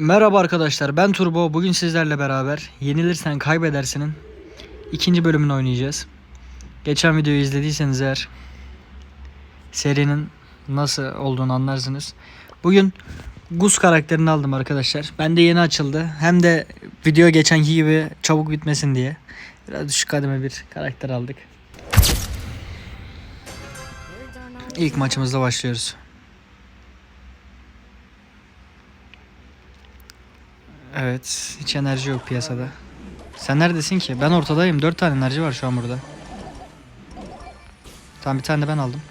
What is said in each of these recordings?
Merhaba arkadaşlar ben Turbo. Bugün sizlerle beraber Yenilirsen Kaybedersin'in ikinci bölümünü oynayacağız. Geçen videoyu izlediyseniz eğer serinin nasıl olduğunu anlarsınız. Bugün Gus karakterini aldım arkadaşlar. Bende yeni açıldı. Hem de video geçenki gibi çabuk bitmesin diye. Biraz düşük kademe bir karakter aldık. İlk maçımızla başlıyoruz. Evet, hiç enerji yok piyasada. Sen neredesin ki? Ben ortadayım. 4 tane enerji var şu an burada. Tamam bir tane de ben aldım.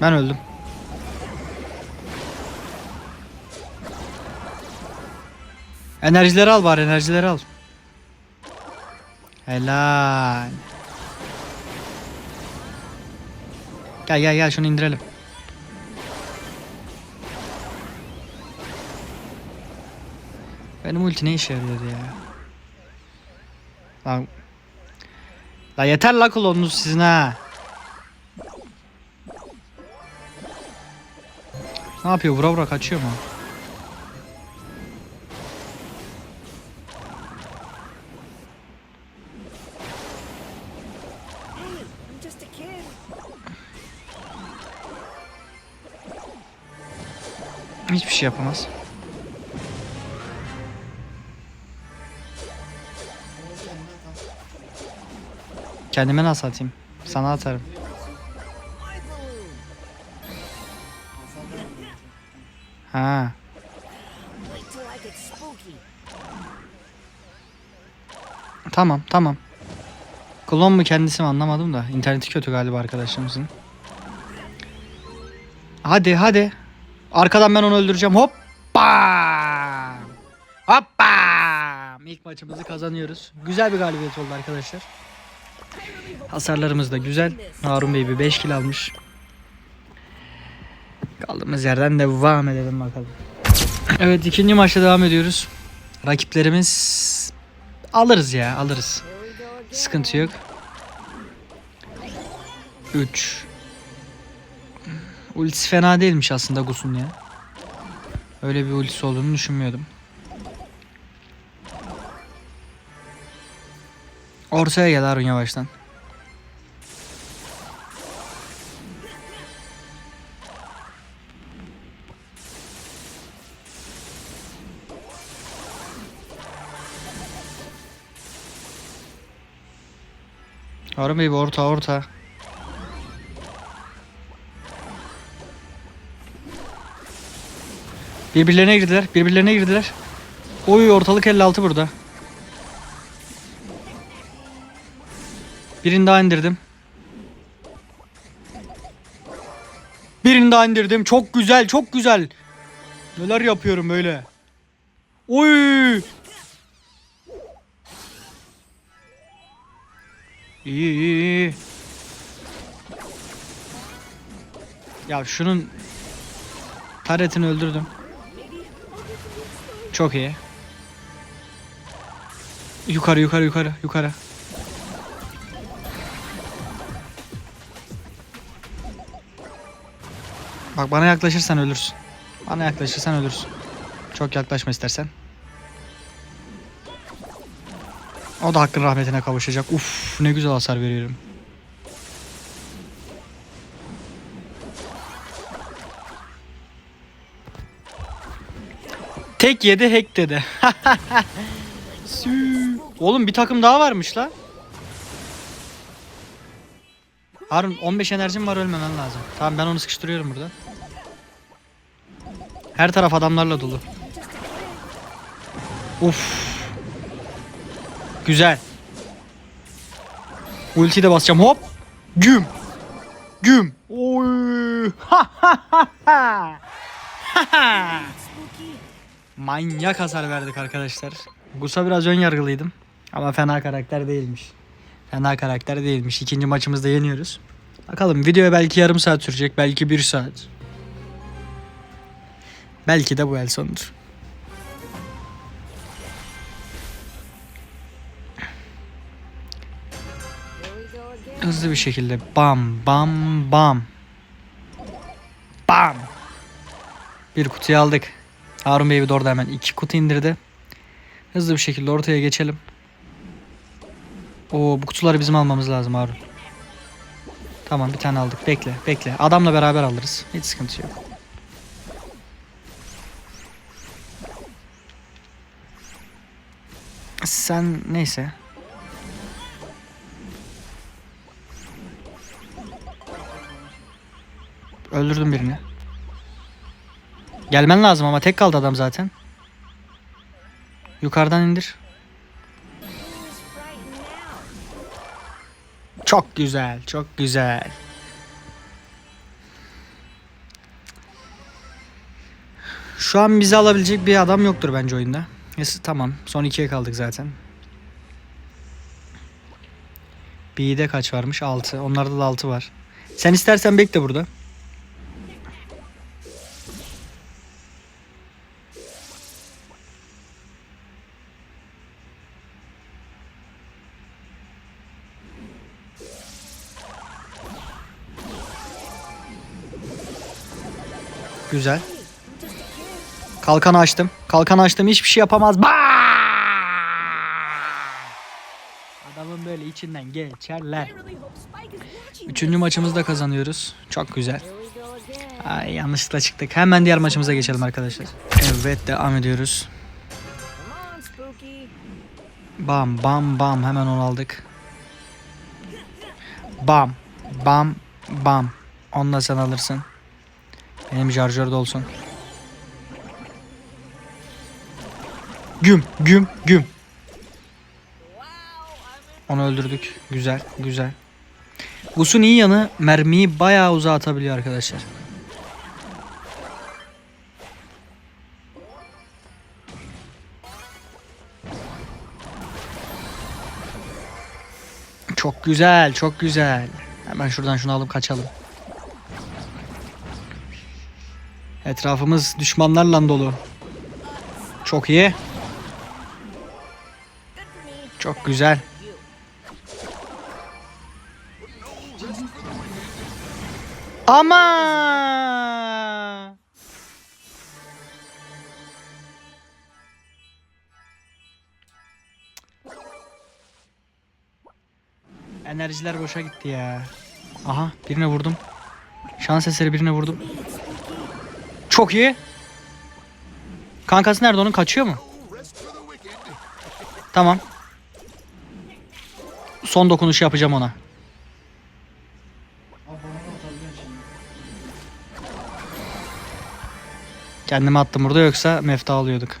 Ben öldüm. Enerjileri al bari enerjileri al. Helal. Gel gel gel şunu indirelim. Benim ulti ne işe yarıyordu ya? Lan. La yeter la klonunuz sizin ha. Ne yapıyor? Vura vura kaçıyor mu? Hiçbir şey yapamaz. Kendime nasıl atayım? Sana atarım. Ha. Tamam tamam. Klon mu kendisi mi anlamadım da. İnterneti kötü galiba arkadaşımızın. Hadi hadi. Arkadan ben onu öldüreceğim. Hoppa! Hoppa! İlk maçımızı kazanıyoruz. Güzel bir galibiyet oldu arkadaşlar. Hasarlarımız da güzel. Harun Bey bir 5 kill almış. Kaldığımız yerden devam edelim bakalım. Evet ikinci maçta devam ediyoruz. Rakiplerimiz alırız ya alırız. Sıkıntı yok. 3 Ultisi fena değilmiş aslında Gus'un ya. Öyle bir ultisi olduğunu düşünmüyordum. Ortaya gel Harun yavaştan. Harun Bey orta orta. Birbirlerine girdiler. Birbirlerine girdiler. Oy ortalık 56 burada. Birini daha indirdim. Birini daha indirdim. Çok güzel, çok güzel. Neler yapıyorum böyle. Oy! İyi iyi iyi. Ya şunun taretini öldürdüm. Çok iyi. Yukarı yukarı yukarı yukarı. Bak bana yaklaşırsan ölürsün. Bana yaklaşırsan ölürsün. Çok yaklaşma istersen. O da hakkın rahmetine kavuşacak. Uf ne güzel hasar veriyorum. Tek yedi hack dedi. Oğlum bir takım daha varmış la. Harun 15 enerjim var ölmemen lazım. Tamam ben onu sıkıştırıyorum burada. Her taraf adamlarla dolu. Uf. Güzel. Ulti de basacağım. Hop. Güm. Güm. Oy. Ha ha ha ha. Ha ha. Manyak hasar verdik arkadaşlar. Gus'a biraz ön yargılıydım. Ama fena karakter değilmiş. Fena karakter değilmiş. İkinci maçımızda yeniyoruz. Bakalım video belki yarım saat sürecek. Belki bir saat. Belki de bu el sonudur. Hızlı bir şekilde bam bam bam. Bam. Bir kutuyu aldık. Harun bir de orada hemen iki kutu indirdi. Hızlı bir şekilde ortaya geçelim. Oo bu kutuları bizim almamız lazım Harun. Tamam bir tane aldık. Bekle bekle. Adamla beraber alırız. Hiç sıkıntı yok. Sen neyse. Öldürdüm birini. Gelmen lazım ama tek kaldı adam zaten. Yukarıdan indir. Çok güzel, çok güzel. Şu an bizi alabilecek bir adam yoktur bence oyunda. Neyse tamam. Son ikiye kaldık zaten. B'de kaç varmış? 6. Onlarda da 6 var. Sen istersen bekle burada. Güzel. Kalkanı açtım. Kalkanı açtım. Hiçbir şey yapamaz. Ba! Adamın böyle içinden geçerler. Üçüncü maçımızda kazanıyoruz. Çok güzel. Ay yanlışlıkla çıktık. Hemen diğer maçımıza geçelim arkadaşlar. Evet devam ediyoruz. Bam bam bam hemen onu aldık. Bam bam bam. Onu da sen alırsın. Benim şarjör de olsun. Güm güm güm. Onu öldürdük. Güzel güzel. Gus'un iyi yanı mermiyi bayağı uzağa atabiliyor arkadaşlar. Çok güzel, çok güzel. Hemen şuradan şunu alıp kaçalım. Etrafımız düşmanlarla dolu. Çok iyi. Çok güzel. Ama Enerjiler boşa gitti ya. Aha birine vurdum. Şans eseri birine vurdum. Çok iyi. Kankası nerede onun kaçıyor mu? Tamam. Son dokunuş yapacağım ona. Kendimi attım burada yoksa mefta alıyorduk.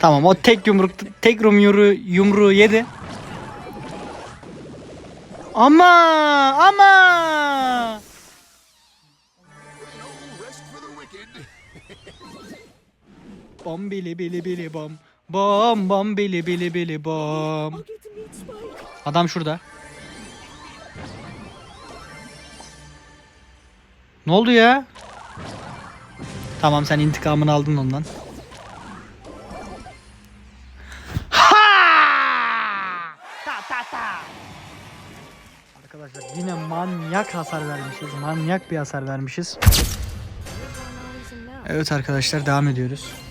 Tamam o tek yumruk tek yumruğu yumruğu yedi. Ama ama Bom bili bili bili bom. Bom bom bili bili bili bom. Adam şurada. Ne oldu ya? Tamam sen intikamını aldın ondan. Ha! Ta ta ta. Arkadaşlar yine manyak hasar vermişiz. Manyak bir hasar vermişiz. Evet arkadaşlar devam ediyoruz.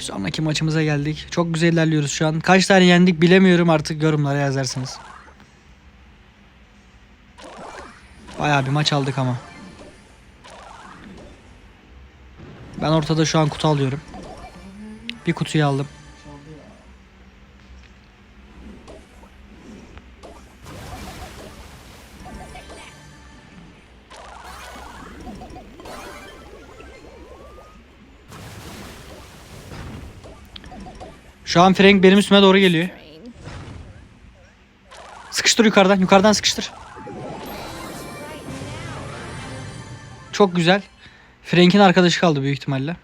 Bir sonraki maçımıza geldik. Çok güzel ilerliyoruz şu an. Kaç tane yendik bilemiyorum artık yorumlara yazarsınız. Bayağı bir maç aldık ama. Ben ortada şu an kutu alıyorum. Bir kutuyu aldım. Şu an Frank benim üstüme doğru geliyor. Sıkıştır yukarıdan. Yukarıdan sıkıştır. Çok güzel. Frank'in arkadaşı kaldı büyük ihtimalle.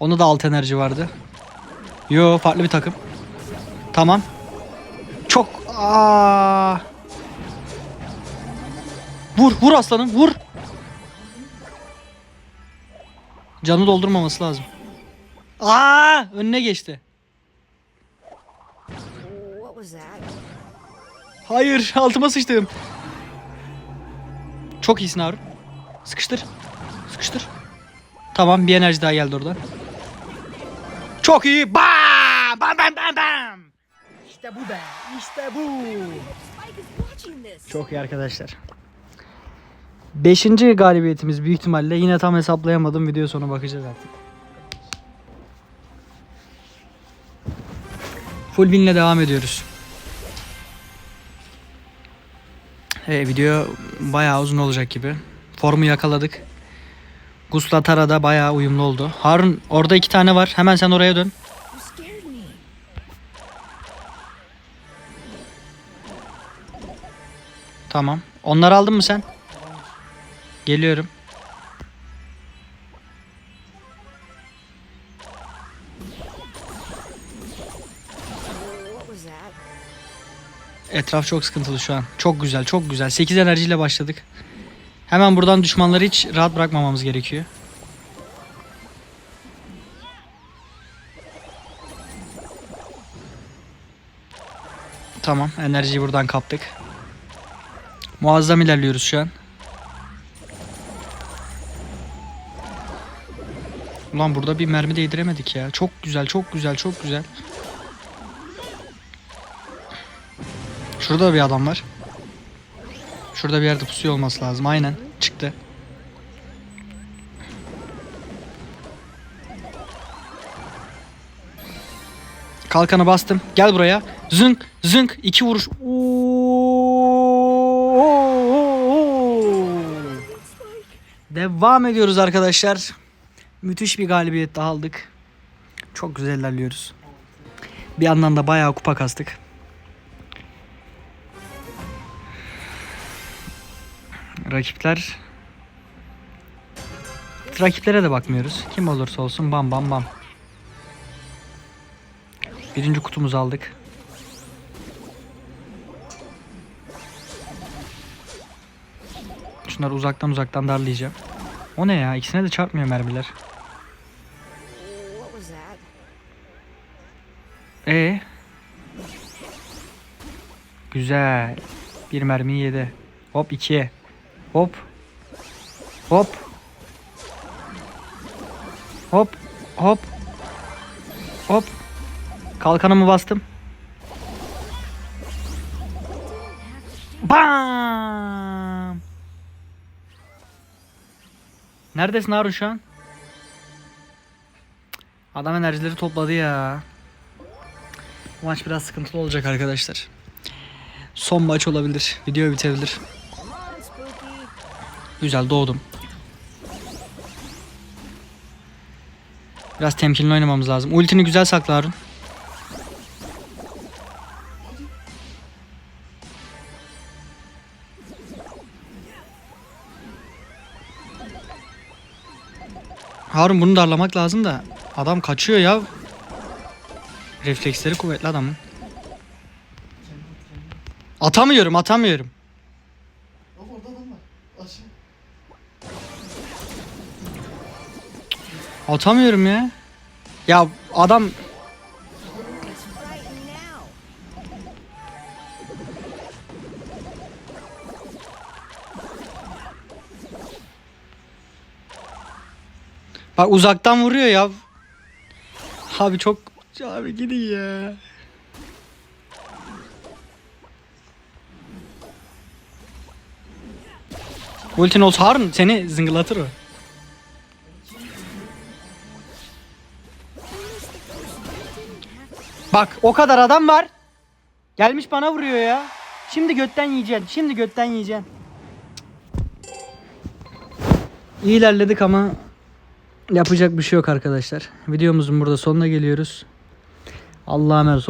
Onda da alt enerji vardı. Yo farklı bir takım. Tamam. Çok aa. Vur vur aslanım vur. Canı doldurmaması lazım. Aa önüne geçti. Hayır altıma sıçtım. Çok iyisin Harun. Sıkıştır. Sıkıştır. Tamam bir enerji daha geldi oradan. Çok iyi. Bam! Bam bam bam bam. İşte bu be. İşte bu. Çok iyi arkadaşlar. Beşinci galibiyetimiz büyük ihtimalle. Yine tam hesaplayamadım. Video sonu bakacağız artık. Full win'le devam ediyoruz. Evet, video bayağı uzun olacak gibi. Formu yakaladık. Gusla Tara da bayağı uyumlu oldu. Harun orada iki tane var. Hemen sen oraya dön. Tamam. Onları aldın mı sen? Geliyorum. Etraf çok sıkıntılı şu an. Çok güzel, çok güzel. 8 enerjiyle başladık. Hemen buradan düşmanları hiç rahat bırakmamamız gerekiyor. Tamam, enerjiyi buradan kaptık. Muazzam ilerliyoruz şu an. Ulan burada bir mermi değdiremedik ya. Çok güzel, çok güzel, çok güzel. Şurada bir adam var. Şurada bir yerde pusuyor olması lazım. Aynen. Çıktı. Kalkanı bastım. Gel buraya. Zınk zınk iki vuruş. Devam ediyoruz arkadaşlar. Müthiş bir galibiyet daha aldık. Çok güzel ilerliyoruz. Bir yandan da bayağı kupa kastık. Rakipler Rakiplere de bakmıyoruz. Kim olursa olsun bam bam bam. Birinci kutumuzu aldık. Şunları uzaktan uzaktan darlayacağım. O ne ya? İkisine de çarpmıyor mermiler. E Güzel. Bir mermiyi yedi. Hop ikiye. Hop. Hop. Hop. Hop. Hop. Kalkanımı bastım. Bam! Neredesin Harun şu an? Adam enerjileri topladı ya. Bu maç biraz sıkıntılı olacak arkadaşlar. Son maç olabilir. Video bitebilir. Güzel doğdum. Biraz temkinli oynamamız lazım. Ultini güzel sakla Harun. Bunu darlamak lazım da adam kaçıyor ya. Refleksleri kuvvetli adamın. Atamıyorum, atamıyorum. Orada adam var. Aşağı. Atamıyorum ya. Ya adam bak uzaktan vuruyor ya. Abi çok abi gidin ya. Ultin olsa Harun seni zıngılatır o. Bak o kadar adam var. Gelmiş bana vuruyor ya. Şimdi götten yiyeceksin. Şimdi götten yiyeceksin. İyi ilerledik ama yapacak bir şey yok arkadaşlar. Videomuzun burada sonuna geliyoruz. Allah'a emanet.